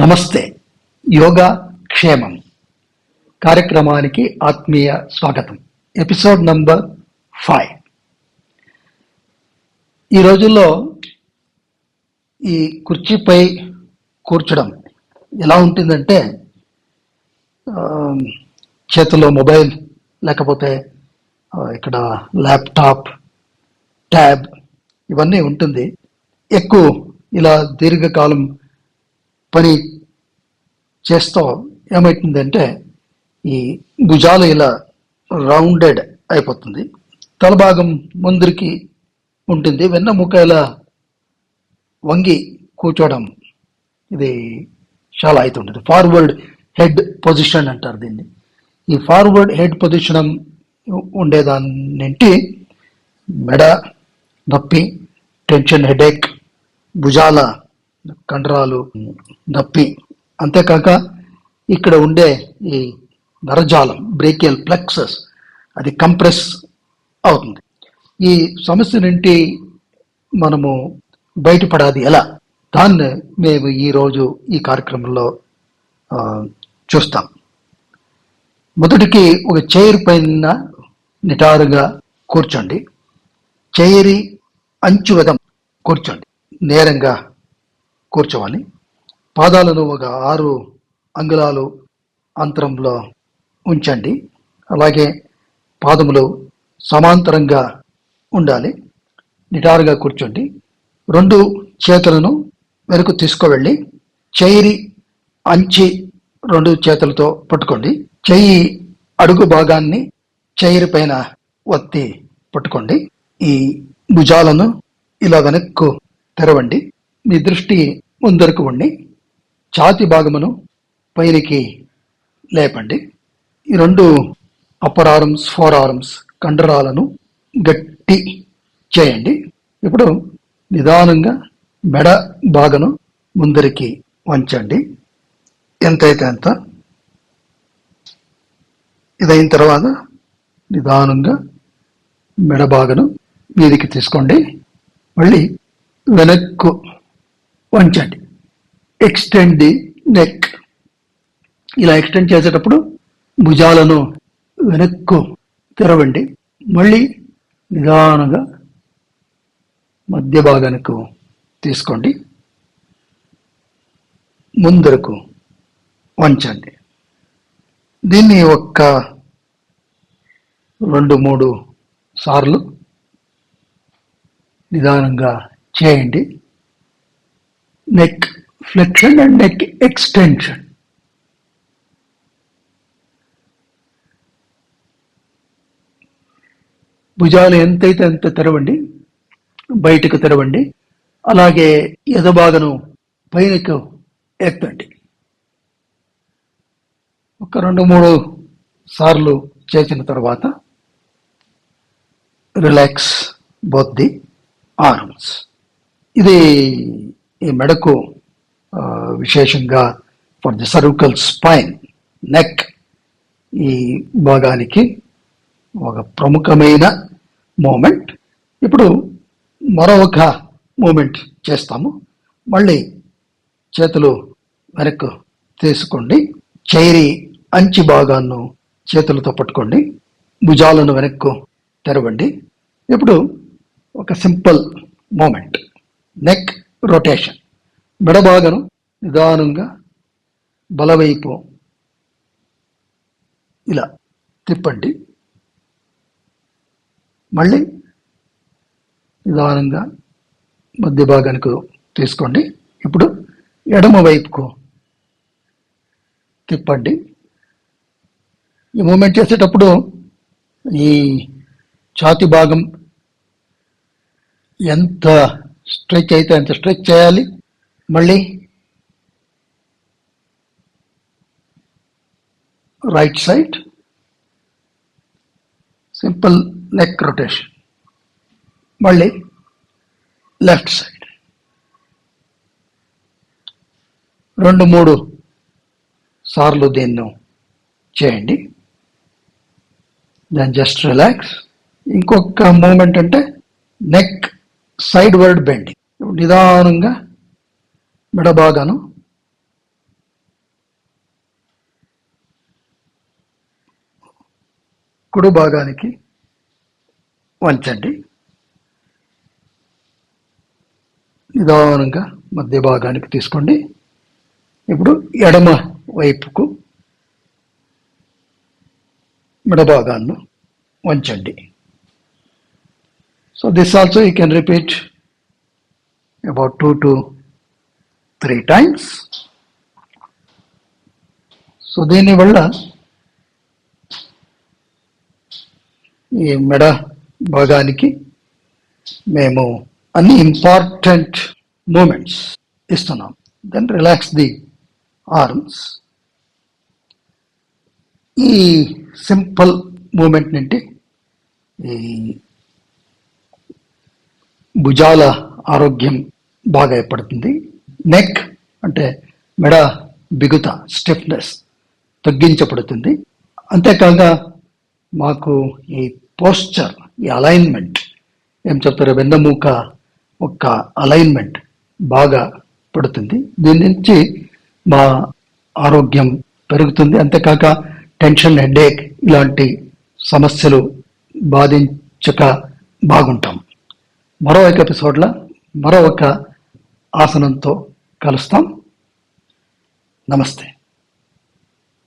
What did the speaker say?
నమస్తే. యోగా క్షేమం. కార్యక్రమానికి ఆత్మీయ స్వాగతం. Episode number five. ఈ రోజుల్లో ఈ కుర్చీపై కూర్చడం ఎలా ఉంటుందంటే చేతిలో మొబైల్ లేకపోతే ఇక్కడ ల్యాప్టాప్ ట్యాబ్ ఇవన్నీ ఉంటుంది. ఎక్కువ ఇలా దీర్ఘకాలం పని చేస్తూ ఏమవుతుందంటే ఈ భుజాలు ఇలా రౌండెడ్ అయిపోతుంది. తలభాగం ముందరికి ఉంటుంది. వెన్నెముక ఇలా వంగి కూర్చోవడం ఇది చాలా అవుతుంటుంది ఫార్వర్డ్ హెడ్ పొజిషన్ అంటారు దీన్ని. ఈ ఫార్వర్డ్ హెడ్ పొజిషన్ ఉండేదాన్నింటి మెడ నొప్పి టెన్షన్ హెడేక్ భుజాల కండరాలు నొప్పి. అంతేకాక ఇక్కడ ఉండే ఈ నరజాలం బ్రేకియల్ ప్లెక్సస్ అది కంప్రెస్ అవుతుంది. ఈ సమస్య నుండి మనము బయటపడాలి. ఎలా? దాన్ని మేము ఈరోజు ఈ కార్యక్రమంలో చూస్తాం. మొదటికి ఒక చైర్ పైన నిటారుగా కూర్చోండి. చైరి అంచు విధం కూర్చోండి. నేరంగా కూర్చోవాలి. పాదాలను ఒక ఆరు అంగుళాలు అంతరంలో ఉంచండి. అలాగే పాదములు సమాంతరంగా ఉండాలి. నిటారుగా కూర్చోండి. రెండు చేతులను వెనుక తీసుకువెళ్ళి చేయి అంచి రెండు చేతులతో పట్టుకోండి. చెయ్యి అడుగు భాగాన్ని చైర్ పైన ఒత్తి పట్టుకోండి. ఈ భుజాలను ఇలా వెనక్కు తెరవండి. మీ దృష్టి ముందరకు ఉండి ఛాతి భాగమును పైనికి లేపండి. ఈ రెండు అప్పర్ ఆర్మ్స్ ఫోర్ ఆర్మ్స్ కండరాలను గట్టి చేయండి. ఇప్పుడు నిదానంగా మెడ భాగను ముందరికి వంచండి. ఎంతైతే అంత ఇదైన తర్వాత నిదానంగా మెడ భాగను మీదికి తీసుకోండి. మళ్ళీ వెనక్కు వంచండి ఎక్స్టెండ్ ది నెక్ ఇలా ఎక్స్టెండ్ చేసేటప్పుడు భుజాలను వెనక్కు తెరవండి. మళ్ళీ నిదానంగా మధ్య భాగానికి తీసుకోండి. ముందరకు వంచండి దీన్ని ఒక్క రెండు మూడు సార్లు నిదానంగా చేయండి. Neck flexion and neck extension భుజాలు ఎంతైతే అంత తెరవండి బయటకు తెరవండి అలాగే ఎదబాగను పైనకు ఎత్తండి. ఒక రెండు మూడు సార్లు చేసిన తర్వాత రిలాక్స్ బోత్ ది ఆర్మ్స్. ఇది ఈ మెడకు విశేషంగా for the cervical spine neck ఈ భాగానికి ఒక ప్రముఖమైన మూమెంట్ ఇప్పుడు మరొక మూమెంట్ చేస్తాము. మళ్ళీ చేతులు వెనక్కు తీసుకోండి. చైరి అంచి భాగాన్ని చేతులతో పట్టుకోండి. భుజాలను వెనక్కు తెరవండి. ఇప్పుడు ఒక సింపుల్ మూమెంట్ నెక్ రొటేషన్. మెడ నిదానంగా బలవైపు ఇలా తిప్పండి. మళ్ళీ నిదానంగా మధ్య భాగానికి తీసుకోండి. ఇప్పుడు ఎడమ వైపుకు తిప్పండి. ఈ మూమెంట్ చేసేటప్పుడు ఈ ఛాతి భాగం ఎంత స్ట్రెచ్ అయితే అంత స్ట్రెచ్ చేయాలి. మళ్ళీ right side. Simple neck rotation. మళ్ళీ లెఫ్ట్ సైడ్. రెండు మూడు సార్లు దీన్ని చేయండి. దెన్ జస్ట్ రిలాక్స్ ఇంకొక మూమెంట్ అంటే నెక్ సైడ్ వర్డ్ బెండింగ్. నిదానంగా మెడభాగాను కుడు భాగానికి వంచండి. నిదానంగా మధ్య భాగానికి తీసుకోండి. ఇప్పుడు ఎడమ వైపుకు మెడభాగాన్ని వంచండి. So this also you can repeat about two to three times so దీనివల్ల ఈ మెడ భాగానికి మేము అన్ని ఇంపార్టెంట్ మూమెంట్స్ ఇస్తున్నాం. దెన్ రిలాక్స్ ది ఆర్మ్స్ ఈ సింపుల్ మూమెంట్ నుండి ఈ భుజాల ఆరోగ్యం బాగా ఏర్పడుతుంది. నెక్ అంటే మెడ బిగుత స్టిఫ్నెస్ తగ్గించబడుతుంది. అంతేకాక మాకు ఈ పోస్చర్ ఈ అలైన్మెంట్ ఏం చెప్తారు? వెన్నెముక ఒక అలైన్మెంట్ బాగా పడుతుంది. దీని నుంచి మా ఆరోగ్యం పెరుగుతుంది. అంతేకాక టెన్షన్ హెడేక్ ఇలాంటి సమస్యలు బాధించక బాగుంటాం. మరో ఒక ఎపిసోడ్లో మరో ఒక ఆసనంతో కలుస్తాం. నమస్తే.